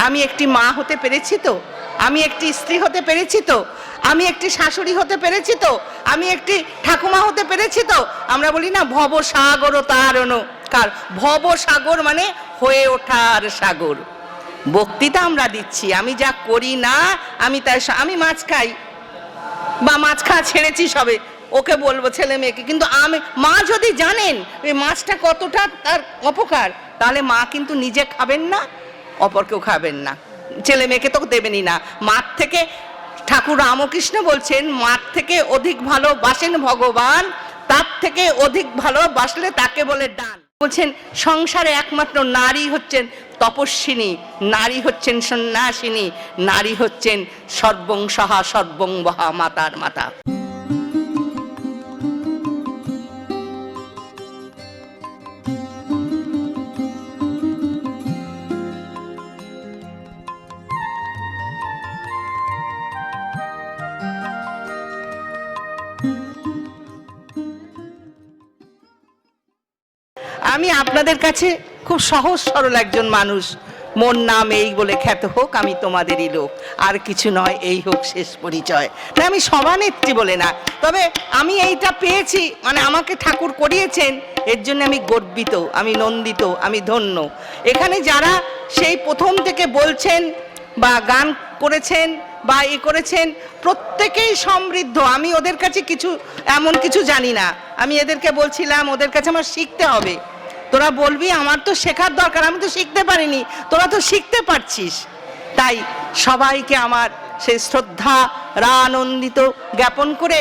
আমি একটি মা হতে পেরেছি তো? আমি একটি স্ত্রী হতে পেরেছি তো? আমি একটি শাশুড়ি হতে পেরেছি তো? আমি একটি ঠাকুমা হতে পেরেছি তো? আমরা বলি না ভব সাগর তারণ কার? ভব সাগর মানে হয়ে ওঠার সাগর। বক্তৃতা আমরা দিচ্ছি। আমি যা করি না, আমি তার সা- আমি মাছ খাই। বা মাছ খাওয়া ছেড়েছি সবে। ওকে বলব ছেলে মেয়েকে। কিন্তু আমি মা যদি জানেন ওই মাছটা কতটা তার অপকার, তাহলে মা কিন্তু নিজে খাবেন না। অপরকেও খাবেন না। ছেলে মেয়েকে তো দেবেনই না। মার থেকে ঠাকুর রামকৃষ্ণ বলছেন মার থেকে অধিক ভালোবাসেন ভগবান, তার থেকে অধিক ভালোবাসলে তাকে বলে ডান বলছেন, সংসারে একমাত্র নারী হচ্ছেন তপস্বিনী, নারী হচ্ছেন সন্ন্যাসিনী, নারী হচ্ছেন সর্বং সহা সর্বং বহা মাতার মাতা। আপনাদের কাছে খুব সহজ সরল একজন মানুষ। মোর নাম এই বলে খ্যাত হোক, আমি তোমাদেরই লোক। আর কিছু নয়, এই হোক শেষ পরিচয়। না আমি সভানেত্রী বলে না। তবে আমি এইটা পেয়েছি মানে আমাকে ঠাকুর করিয়েছেন, এর জন্য আমি গর্বিত, আমি নন্দিত, আমি ধন্য। এখানে যারা সেই প্রথম থেকে বলছেন, বা গান করেছেন, বা এ করেছেন, প্রত্যেকেই সমৃদ্ধ। আমি ওদের কাছে কিছু, এমন কিছু জানি না। আমি এদেরকে বলছিলাম, ওদের কাছে আমার শিখতে হবে। তোরা বলবি, আমার তো শেখার দরকার, আমি তো শিখতে পারিনি, তোরা তো শিখতে পারছিস। তাই সবাইকে আমার সেই শ্রদ্ধা রানন্দিত জ্ঞাপন করে,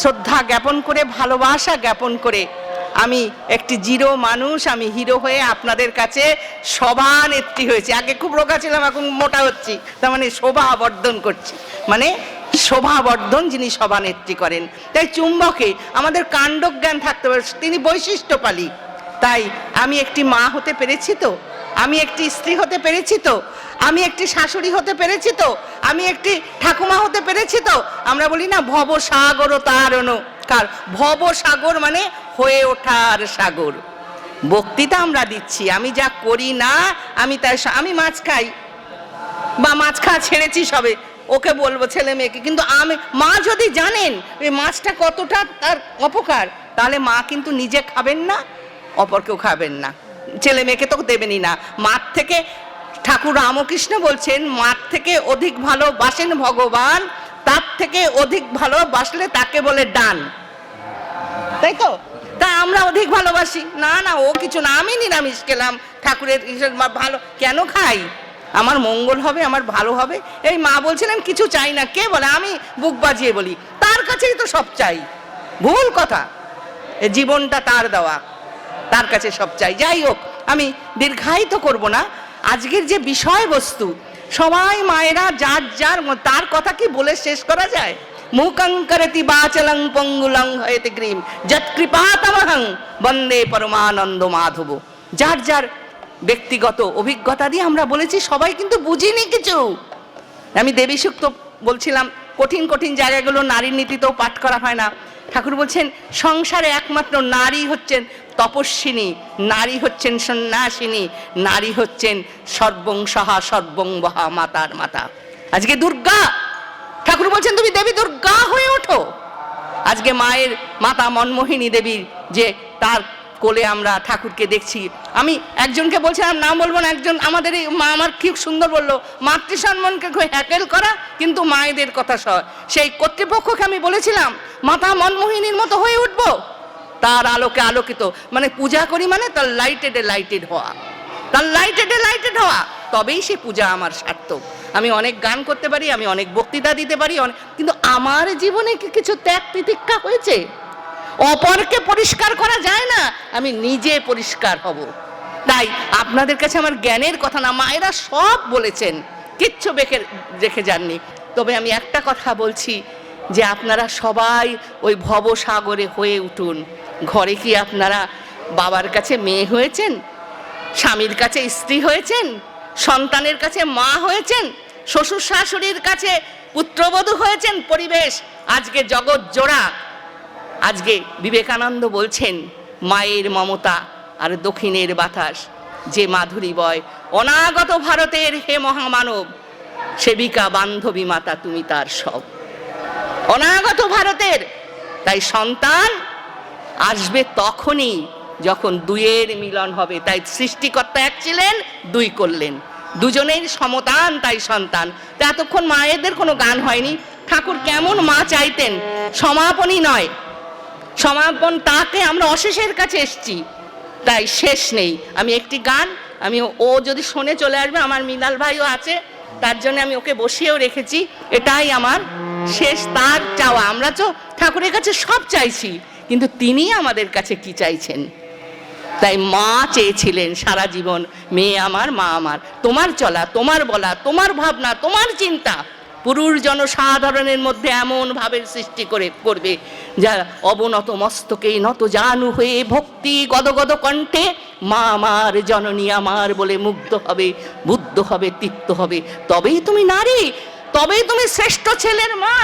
শ্রদ্ধা জ্ঞাপন করে, ভালোবাসা জ্ঞাপন করে, আমি একটি জিরো মানুষ, আমি হিরো হয়ে আপনাদের কাছে সভানেত্রী হয়েছি। আগে খুব রোগা ছিলাম, এখন মোটা হচ্ছি, তার মানে শোভা বর্ধন করছি। মানে শোভা বর্ধন যিনি সভানেত্রী করেন। তাই চুম্বকে আমাদের কাণ্ডজ্ঞান থাকতে পারে তিনি বৈশিষ্ট্যপালী। তাই আমি একটি মা হতে পেরেছি তো? আমি একটি স্ত্রী হতে পেরেছি তো? আমি একটি শাশুড়ি হতে পেরেছি তো? আমি একটি ঠাকুমা হতে পেরেছি তো? আমরা বলি না ভব সাগর তারণ। কার? ভব সাগর মানে হয়ে ওঠার সাগর। বক্তৃতা আমরা দিচ্ছি। আমি যা করি না, আমি তাই আমি মাছ খাই। বা মাছ খাওয়া ছেড়েছি সবে। ওকে বলব ছেলে মেয়েকে। কিন্তু আমি মা যদি জানেন মাছটা কতটা তার অপকার, তাহলে মা কিন্তু নিজে খাবেন না। অপরকেও খাবেন না। ছেলে মেয়েকে তো দেবেনই না। মার থেকে ঠাকুর রামকৃষ্ণ বলছেন মার থেকে অধিক ভালোবাসেন ভগবান, তার থেকে অধিক ভালোবাসলে তাকে বলে ডান। তাই তো? তা আমরা অধিক ভালোবাসি। না না, ও কিছু না, আমি নিরামিষ খেলাম। ঠাকুরের ভালো কেন খাই? আমার মঙ্গল হবে, আমার ভালো হবে। এই মা বলছিলেন কিছু চাই না। কে বলে? আমি বুক বাজিয়ে বলি। তার কাছেই তো সব চাই। ভুল কথা। জীবনটা তার দেওয়া। তার কাছে সব চাই। যাই হোক, আমি দীর্ঘায়িত করব না। আজকের যে বিষয়বস্তু, সবাই মায়েরা যার যার তার কথা কি বলে শেষ করা যায়? মুকঙ্করতি বাচলং পঙ্গুলং হয়েতে গ্রীম। যৎকৃপাতমহং বন্দে পরমানন্দ মাধব। যার যার ব্যক্তিগত অভিজ্ঞতা দিয়ে আমরা বলেছি, সবাই কিন্তু বুঝিনি কিছু। আমি দেবী সুক্ত বলছিলাম, কঠিন কঠিন জায়গাগুলো নারীর নীতিতেও পাঠ করা হয় না। ঠাকুর বলছেন, সংসারে একমাত্র নারী হচ্ছেন তপস্বিনী, নারী হচ্ছেন সন্ন্যাসিনী, নারী হচ্ছেন সর্বং সহা সর্বং বহা মাতার মাতা। আজকে দুর্গা, ঠাকুর বলছেন, তুমি দেবী দুর্গা হয়ে ওঠো। আজকে মায়ের মাতা মনমোহিনী দেবীর যে তার কোলে আমরা ঠাকুরকে দেখছি। আমি একজনকে বলছিলাম নাম বলব না, একজন আমাদের এই মা আমার কি সুন্দর বলল মাতৃসম্মানকে হ্যাকেল করা কিন্তু মায়েদের কথা সহ সেই কর্তৃপক্ষকে আমি বলেছিলাম, মাতা মনমোহিনীর মতো হয়ে উঠবো। তার আলোকে আলোকিত। মানে পূজা করি মানে তার লাইটেডে লাইটেড হওয়া। তার লাইটেডে লাইটেড হওয়া। তবেই সে পূজা আমার সার্থক। আমি অনেক গান করতে পারি, আমি অনেক বক্তৃতা দিতে পারি অনেক কিন্তু আমার জীবনে কি কিছু ত্যাগ প্রতীক্ষা হয়েছে? অপরকে পরিষ্কার করা যায় না, আমি নিজে পরিষ্কার হব। তাই আপনাদের কাছে আমার জ্ঞানের কথা না, মায়েরা সব বলেছেন। কিচ্ছু বেখে রেখে যাননি। তবে আমি একটা কথা বলছি যে আপনারা সবাই ওই ভবসাগরে হয়ে উঠুন। ঘরে কি আপনারা বাবার কাছে মেয়ে হয়েছেন? স্বামীর কাছে স্ত্রী হয়েছেন? সন্তানের কাছে মা হয়েছেন? শ্বশুর শাশুড়ির কাছে পুত্রবধূ হয়েছেন? পরিবেশ, আজকে জগৎ জোড়া। আজকে বিবেকানন্দ বলছেন, মায়ের মমতা আর দক্ষিণের বাতাস, যে মাধুরী বয়, অনাগত ভারতের হে মহামানব, সেবিকা বান্ধবী মাতা, তুমি তার সব। অনাগত ভারতের, তাই সন্তান আসবে তখনই যখন দুইয়ের মিলন হবে। তাই সৃষ্টিকর্তা এক ছিলেন, দুই করলেন। দুজনেই সমতান, তাই সন্তান। তা এতক্ষণ মায়েদের কোনো গান হয়নি। ঠাকুর কেমন মা চাইতেন? সমাপনই নয়। সমাপন তাকে আমরা অশেষের কাছে এসছি। তাই শেষ নেই। আমি একটি গান, আমি ও যদি শোনে চলে আসবে, আমার মিনাল ভাইও আছে, তার জন্য আমি ওকে বসিয়েও রেখেছি। এটাই আমার শেষ, তার চাওয়া। আমরা তো ঠাকুরের কাছে সব চাইছি। কিন্তু তিনি আমাদের কাছে কি চাইছেন? তাই মা চেয়েছিলেন সারা জীবন, মেয়ে আমার, মা আমার, তোমার চলা, তোমার বলা, তোমার ভাবনা, তোমার চিন্তা। পুরুষ জনসাধারণের মধ্যে এমন ভাবের সৃষ্টি করে, করবে, যা অবনত মস্তকেই নত জানু হয়ে ভক্তি গদগদ কণ্ঠে, মা আমার, জননী আমার বলে মুগ্ধ হবে, বুদ্ধ হবে, তিক্ত হবে। তবেই তুমি নারী, তবেই তুমি শ্রেষ্ঠ ছেলের মা।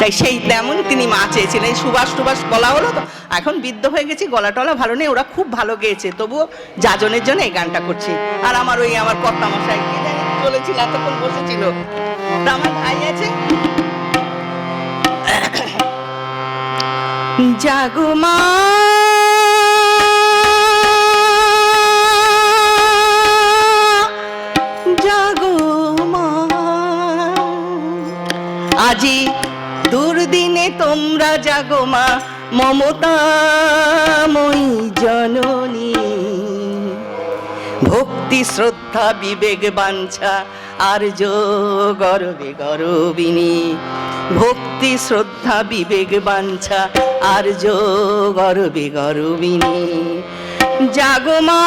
তাই সেই তেমন তিনি মা চেয়েছিলেন। সুবাস টুবাস বলা হলো তো, এখন বৃদ্ধ হয়ে গেছি, গলা টলা ভালো নেই, ওরা খুব ভালো গেয়েছে। তবুও যাজনের জন্য এই গানটা করছি। আর আমার ওই আমার কর্তা মশাই চলেছিল এতক্ষণ বসেছিল। আমার ভাই আছে। জাগো তোমরা জাগো মা, মমতাময়ী জননী। ভক্তি, শ্রদ্ধা, বিবেক, বাঞ্ছা আর গরবে গরবিনী। ভক্তি, শ্রদ্ধা, বিবেক, বাঞ্ছা আর গরবে গরবিনী। জাগো মা,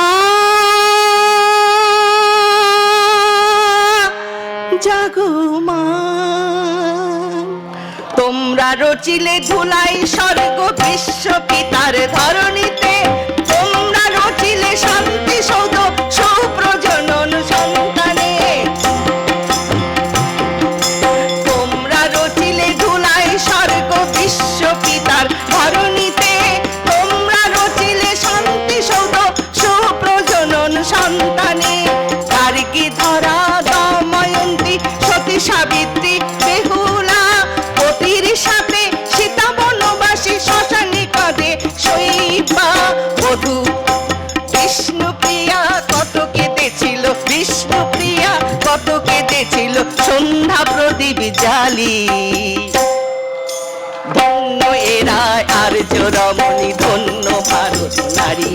জাগো তোমরা রচিলে ধুলাই স্বর্গ বিশ্ব পিতার ধরণীতে। তোমরা রচিলে শান্তি সন্ধ্যা প্রদীপ জালি ধন্য এরা আর রমণী ধন্য ভারত নারী।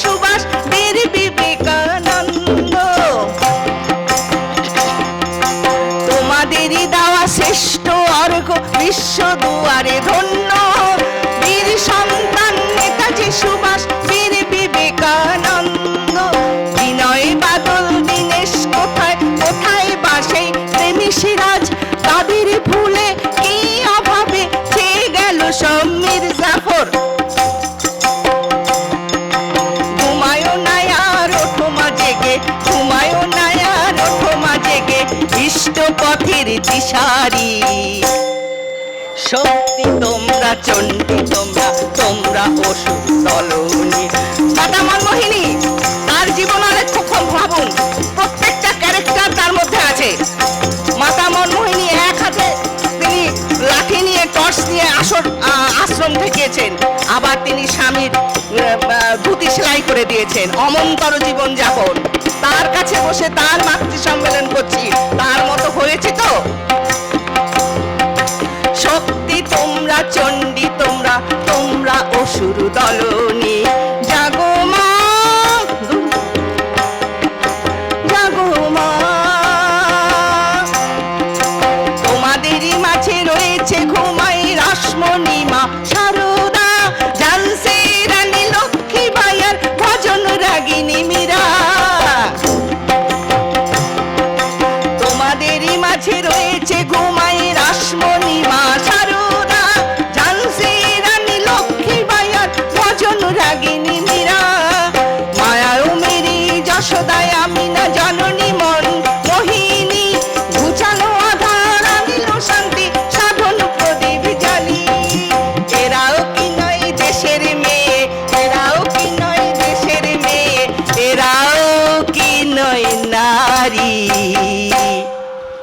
সুভাষ বীর বিবেকানন্দ। তোমাদেরই দেওয়া শ্রেষ্ঠ অর্ঘ বিশ্ব দুয়ারে ধন্য। চণ্ডী তোমরা তোমরা দাদা মনমোহিনী, তার ভাবুন। প্রত্যেকটা ক্যারেক্টার তার মধ্যে আছে। মাতা মনমোহিনী এক হাতে তিনি লাঠি নিয়ে টর্চ নিয়ে আসর আশ্রম থেকেছেন আবার তিনি স্বামীর ধুতি সেলাই করে দিয়েছেন। অমন্তর জীবন যাপন। তার কাছে বসে তার মাতৃ সম্মেলন করছি। তার মতো হয়েছে তো? শক্তি তোমরা তোমরা অসুর দলনি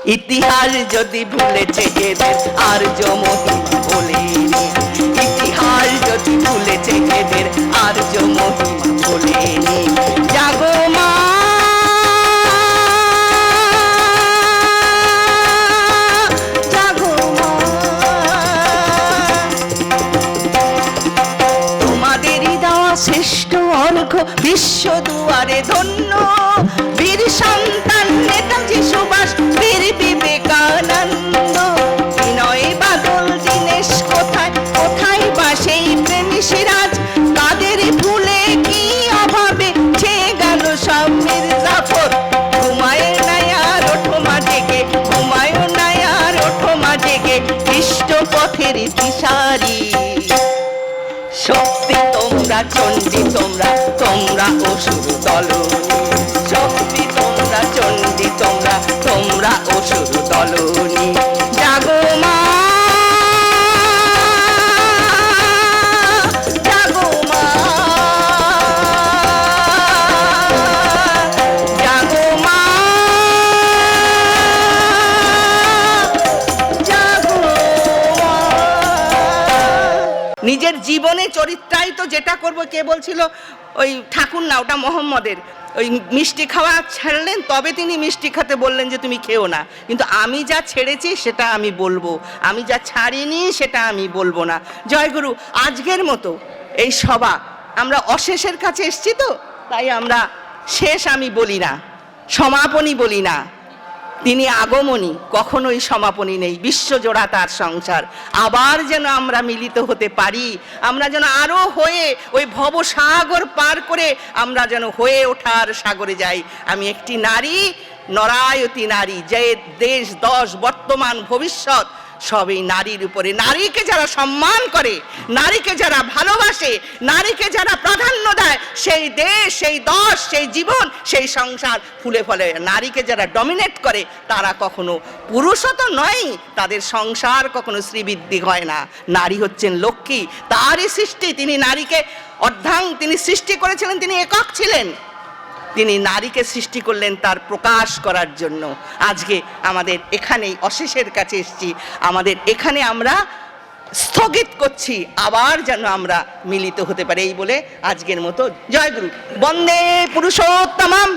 ইতিহাস যদি ভুলেছে এদের আর মহিমা বলেনি ইতিহাস যদি ভুলেছে এদের আর মহিমা বলেনি বিশ্ব দুয়ারে ধন্য। বীর সন্তান নেতাজি সুভাষ, বীর বিবেকানন্দ। বিনয় বাদল, দীনেশ কোথায়? কোথায় বা সেই প্রেমী সিরাজ? তাদের ভুলে কি অভাবে? ছে গেল সব মির্জাফর ঘুমায় নায়ার ওঠো মাঝেকে ঘুমায় নায়ার ওঠো ইষ্ট পথের দিশারি চণ্ডী তোমরা তোমরা অসুর দলনী শক্তি তোমরা চণ্ডী তোমরা তোমরা অসুর দলনী জীবনে চরিত্রায়িত যেটা করব, কে বলছিল? ওই ঠাকুর না, ওটা মোহাম্মদের। ওই মিষ্টি খাওয়া ছাড়লেন, তবে তিনি মিষ্টি খেতে বললেন যে তুমি খেও না। কিন্তু আমি যা ছেড়েছি সেটা আমি বলব। আমি যা ছাড়িনি সেটা আমি বলব না। জয়গুরু, আজকের মতো এই সভা আমরা অশেষের কাছে এসছি তো? তাই আমরা শেষ আমি বলি না, সমাপনী বলি না। তিনি আগমনী, কখনোই সমাপনী নেই, বিশ্বজোড়া তার সংসার। আবার যেন আমরা মিলিত হতে পারি, আমরা যেন আরও হয়ে ওই ভবসাগর পার করে আমরা যেন হয়ে ওঠার সাগরে যাই। আমি একটি নারী, নরায়তী নারী, যে দেশ, দশ, বর্তমান, ভবিষ্যৎ সব এই নারীর উপরে। নারীকে যারা সম্মান করে, নারীকে যারা ভালোবাসে, নারীকে যারা প্রাধান্য দেয়, সেই দেশ, সেই দশ, সেই জীবন, সেই সংসার ফুলে ফলে। নারীকে যারা ডমিনেট করে, তারা কখনো পুরুষও তো নয়, তাদের সংসার কখনো শ্রীবৃদ্ধি হয় না। নারী হচ্ছেন লক্ষ্মী, তারই সৃষ্টি। তিনি নারীকে অর্ধাং, তিনি সৃষ্টি করেছিলেন, তিনি একক ছিলেন। তিনি নারীকে সৃষ্টি করলেন তার প্রকাশ করার জন্য। আজকে আমাদের এখানেই অশেষের কাছে এসছি। আমাদের এখানে আমরা স্থগিত করছি, আবার যেন আমরা মিলিত হতে পারি। এই বলে আজকের মতো জয়গুরু। বন্দে পুরুষোত্তমম।